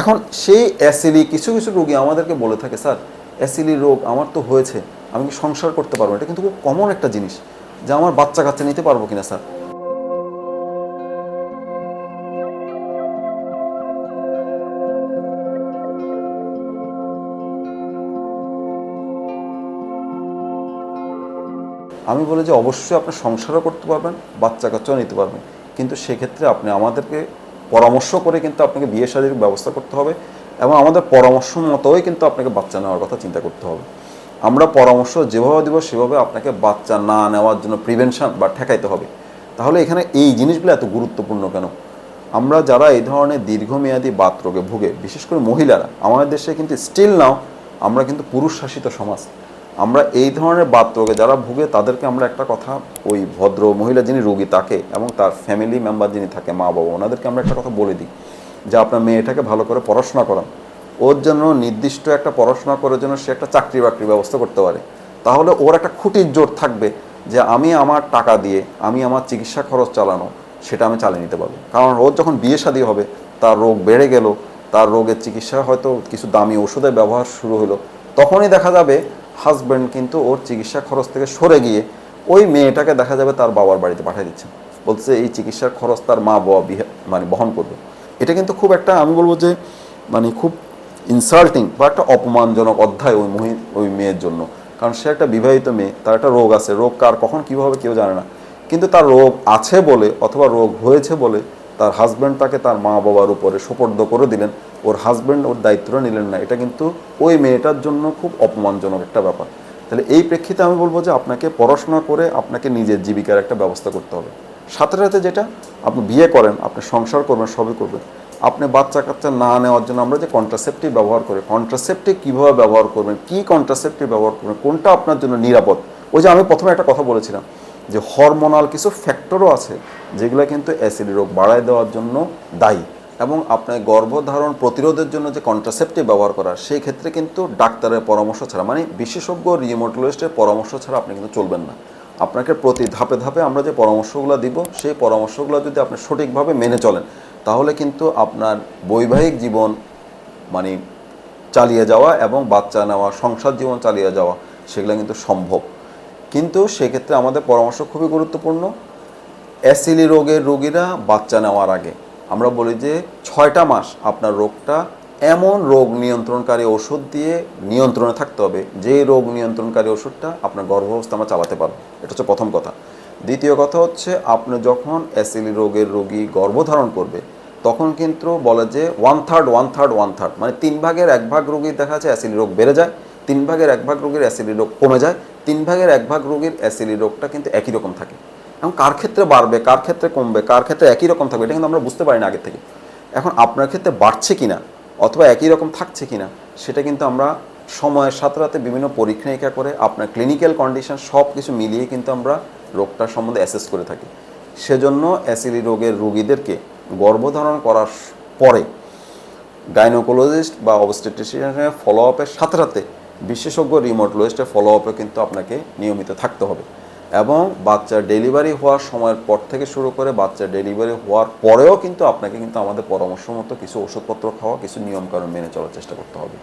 এখন সেই অ্যাসিলি, কিছু কিছু রোগী আমাদেরকে বলে থাকে, স্যার, অ্যাসিলি রোগ আমার তো হয়েছে, আমি কি সংসার করতে পারব এটা কিন্তু খুব কমন একটা জিনিস যে আমার বাচ্চা কাচ্চা নিতে পারব কিনা, স্যার। আমি বলি যে অবশ্যই আপনি সংসারও করতে পারবেন, বাচ্চা কাচ্চাও নিতে পারবেন, কিন্তু সেক্ষেত্রে আপনি আমাদেরকে পরামর্শ করে কিন্তু আপনাকে বিয়ে শাদীর ব্যবস্থা করতে হবে এবং আমাদের পরামর্শ মতোই কিন্তু আপনাকে বাচ্চা নেওয়ার কথা চিন্তা করতে হবে। আমরা পরামর্শ যেভাবে দিব সেভাবে আপনাকে বাচ্চা না নেওয়ার জন্য প্রিভেনশন বা ঠেকাইতে হবে। তাহলে এখানে এই জিনিসগুলো এত গুরুত্বপূর্ণ কেন? আমরা যারা এই ধরনের দীর্ঘমেয়াদী বাত রোগে ভুগে, বিশেষ করে মহিলারা, আমাদের দেশে কিন্তু স্টিল নাও আমরা কিন্তু পুরুষ শাসিত সমাজ। আমরা এই ধরনের বাত রোগে যারা ভুগে, তাদেরকে আমরা একটা কথা ওই ভদ্র মহিলা যিনি রোগী, তাকে এবং তার ফ্যামিলি মেম্বার যিনি থাকে, মা বাবা, ওনাদেরকে আমরা একটা কথা বলে দিই যে আপনার মেয়েটাকে ভালো করে পড়াশোনা করান। ওর জন্য নির্দিষ্ট একটা পড়াশোনা করার জন্য সে একটা চাকরি বাকরির ব্যবস্থা করতে পারে। তাহলে ওর একটা খুঁটির জোর থাকবে যে আমি আমার টাকা দিয়ে আমি আমার চিকিৎসা খরচ চালানো, সেটা আমি চালিয়ে নিতে পারব। কারণ ওর যখন বিয়ে শাদী হবে, তার রোগ বেড়ে গেল, তার রোগের চিকিৎসা হয়তো কিছু দামি ওষুধের ব্যবহার শুরু হলো, তখনই দেখা যাবে হাজব্যান্ড কিন্তু ওর চিকিৎসা খরচ থেকে সরে গিয়ে ওই মেয়েটাকে দেখা যাবে তার বাবার বাড়িতে পাঠিয়ে দিচ্ছে। বলছে এই চিকিৎসার খরচ তার মা বাবা মানে বহন করবে। এটা কিন্তু খুব একটা আমি বলব যে মানে খুব ইনসাল্টিং বা একটা অপমানজনক অধ্যায় ওই মহি ওই মেয়ের জন্য। কারণ সে একটা বিবাহিত মেয়ে, তার একটা রোগ আছে। রোগ কার, কখন, কীভাবে, কেউ জানে না। কিন্তু তার রোগ আছে বলে অথবা রোগ হয়েছে বলে তার হাজব্যান্ড তাকে তার মা বাবার উপরে সোপর্দ করে দিলেন। ওর হাজব্যান্ড ওর দায়িত্বটা নিলেন না। এটা কিন্তু ওই মেয়েটার জন্য খুব অপমানজনক একটা ব্যাপার। তাহলে এই প্রেক্ষিতে আমি বলব যে আপনাকে পড়াশোনা করে আপনাকে নিজের জীবিকার একটা ব্যবস্থা করতে হবে। সাথে সাথে যেটা, আপনি বিয়ে করেন, আপনি সংসার করবেন, সবই করবেন। আপনি বাচ্চা কাচ্চা না নেওয়ার জন্য আমরা যে কন্ট্রাসেপটিভ ব্যবহার করি কন্ট্রাসেপটিভ কীভাবে ব্যবহার করবেন, কী কন্ট্রাসেপটিভ ব্যবহার করবেন, কোনটা আপনার জন্য নিরাপদ? ওই যে আমি প্রথমে একটা কথা বলেছিলাম যে হরমোনাল কিছু ফ্যাক্টরও আছে যেগুলো কিন্তু অ্যাসিড রোগ বাড়ায় দেওয়ার জন্য দায়ী। এবং আপনার গর্ভধারণ প্রতিরোধের জন্য যে কন্ট্রাসেপটিভ ব্যবহার করা, সেই ক্ষেত্রে কিন্তু ডাক্তারের পরামর্শ ছাড়া মানে বিশেষজ্ঞ রিমোটোলজিস্টের পরামর্শ ছাড়া আপনি কিন্তু চলবেন না। আপনাকে প্রতি ধাপে ধাপে আমরা যে পরামর্শগুলো দিব, সেই পরামর্শগুলো যদি আপনি সঠিকভাবে মেনে চলেন, তাহলে কিন্তু আপনার বৈবাহিক জীবন মানে চালিয়ে যাওয়া এবং বাচ্চা নেওয়া, সংসার জীবন চালিয়ে যাওয়া, সেগুলো কিন্তু সম্ভব। কিন্তু সেক্ষেত্রে আমাদের পরামর্শ খুবই গুরুত্বপূর্ণ অ্যাসিলি রোগের রোগীরা বাচ্চা নেওয়ার আগে। আমরা বলি যে ছয়টা মাস আপনার রোগটা এমন রোগ নিয়ন্ত্রণকারী ওষুধ দিয়ে নিয়ন্ত্রণে থাকতে হবে, যে রোগ নিয়ন্ত্রণকারী ওষুধটা আপনার গর্ভাবস্থা আমরা চালাতে পারব। এটা হচ্ছে প্রথম কথা। দ্বিতীয় কথা হচ্ছে, আপনি যখন অ্যাসিলি রোগের রোগী গর্ভধারণ করবে, তখন কিন্তু বলে যে one third one third one third মানে তিন ভাগের এক ভাগ রোগীর দেখা যাচ্ছে অ্যাসিলি রোগ বেড়ে যায়, তিন ভাগের এক ভাগ রোগীর অ্যাসিলি রোগ কমে যায়, তিন ভাগের এক ভাগ রোগীর অ্যাসিলি রোগটা কিন্তু একই রকম থাকে। এখন কার ক্ষেত্রে বাড়বে, কার ক্ষেত্রে কমবে, কার ক্ষেত্রে একই রকম থাকবে, এটা কিন্তু আমরা বুঝতে পারি না আগে থেকে। এখন আপনার ক্ষেত্রে বাড়ছে কিনা, অথবা একই রকম থাকছে কিনা, সেটা কিন্তু আমরা সময়ের সাথে সাথে বিভিন্ন পরীক্ষা নিরীক্ষা করে আপনার ক্লিনিক্যাল কন্ডিশন সব কিছু মিলিয়ে কিন্তু আমরা রোগটার সম্বন্ধে অ্যাসেস করে থাকি। সেজন্য অ্যাসিডি রোগের রোগীদেরকে গর্ভধারণ করার পরে গাইনোকোলজিস্ট বা অবস্টেট্রিশিয়ানের ফলো আপের সাথে সাথে বিশেষজ্ঞ রিমোটোলজিস্টের ফলো আপে কিন্তু আপনাকে নিয়মিত থাকতে হবে। এবং বাচ্চার ডেলিভারি হওয়ার সময়ের পর থেকে শুরু করে বাচ্চার ডেলিভারি হওয়ার পরেও কিন্তু আপনাকে কিন্তু আমাদের পরামর্শ মতো কিছু ওষুধপত্র খাওয়া, কিছু নিয়মকানুন মেনে চলার চেষ্টা করতে হবে।